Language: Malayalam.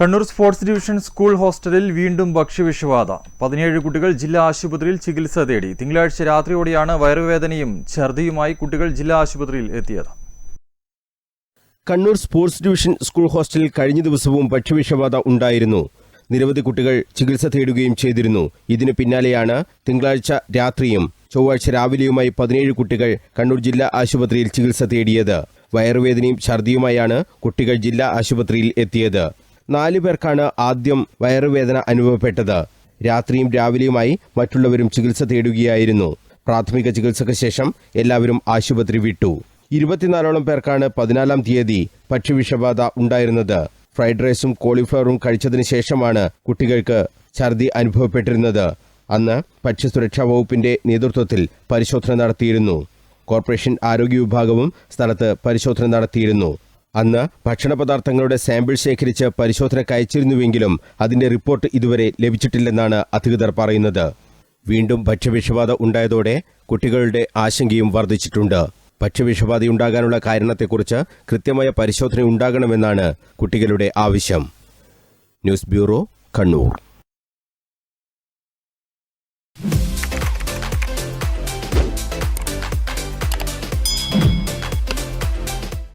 കണ്ണൂർ സ്പോർട്സ് ഡിവിഷൻ സ്കൂൾ ഹോസ്റ്റലിൽ വീണ്ടും ഭക്ഷ്യവിഷബാധ. പതിനേഴ് കുട്ടികൾ ജില്ലാ ആശുപത്രിയിൽ ചികിത്സ തേടി. തിങ്കളാഴ്ച രാത്രിയോടെയാണ് വയറുവേദനയും ഛർദിയുമായി കുട്ടികൾ ജില്ലാ ആശുപത്രിയിൽ എത്തിയത്. കണ്ണൂർ സ്പോർട്സ് ഡിവിഷൻ സ്കൂൾ ഹോസ്റ്റലിൽ കഴിഞ്ഞ ദിവസവും ഭക്ഷ്യവിഷബാധ ഉണ്ടായിരുന്നു. നിരവധി കുട്ടികൾ ചികിത്സ തേടുകയും ചെയ്തിരുന്നു. ഇതിനു പിന്നാലെയാണ് തിങ്കളാഴ്ച രാത്രിയും ചൊവ്വാഴ്ച രാവിലെയുമായി പതിനേഴ് കുട്ടികൾ കണ്ണൂർ ജില്ലാ ആശുപത്രിയിൽ ചികിത്സ തേടിയത്. വയറുവേദനയും ഛർദിയുമായാണ് കുട്ടികൾ ജില്ലാ ആശുപത്രിയിൽ എത്തിയത്. നാലു പേർക്കാണ് ആദ്യം വയറുവേദന അനുഭവപ്പെട്ടത്. രാത്രിയും രാവിലെയുമായി മറ്റുള്ളവരും ചികിത്സ തേടുകയായിരുന്നു. പ്രാഥമിക ചികിത്സയ്ക്ക് ശേഷം എല്ലാവരും ആശുപത്രി വിട്ടു. ഇരുപത്തിനാലോളം പേർക്കാണ് പതിനാലാം തീയതി പക്ഷിവിഷബാധ ഉണ്ടായിരുന്നത്. ഫ്രൈഡ് റൈസും കോളിഫ്ലവറും കഴിച്ചതിനു ശേഷമാണ് കുട്ടികൾക്ക് ഛർദി അനുഭവപ്പെട്ടിരുന്നത്. അന്ന് ഭക്ഷ്യസുരക്ഷാ വകുപ്പിന്റെ നേതൃത്വത്തിൽ പരിശോധന നടത്തിയിരുന്നു. കോർപ്പറേഷൻ ആരോഗ്യ വിഭാഗവും സ്ഥലത്ത് പരിശോധന നടത്തിയിരുന്നു. അന്ന് ഭക്ഷണ പദാർത്ഥങ്ങളുടെ സാമ്പിൾ ശേഖരിച്ച് പരിശോധനയ്ക്ക് അയച്ചിരുന്നുവെങ്കിലും അതിന്റെ റിപ്പോർട്ട് ഇതുവരെ ലഭിച്ചിട്ടില്ലെന്നാണ് അധികൃതർ പറയുന്നത്. വീണ്ടും ഭക്ഷ്യവിഷബാധ ഉണ്ടായതോടെ കുട്ടികളുടെ ആശങ്കയും വർദ്ധിച്ചിട്ടുണ്ട്. ഭക്ഷ്യവിഷബാധയുണ്ടാകാനുള്ള കാരണത്തെക്കുറിച്ച് കൃത്യമായ പരിശോധന ഉണ്ടാകണമെന്നാണ് കുട്ടികളുടെ ആവശ്യം. News bureau Kannur.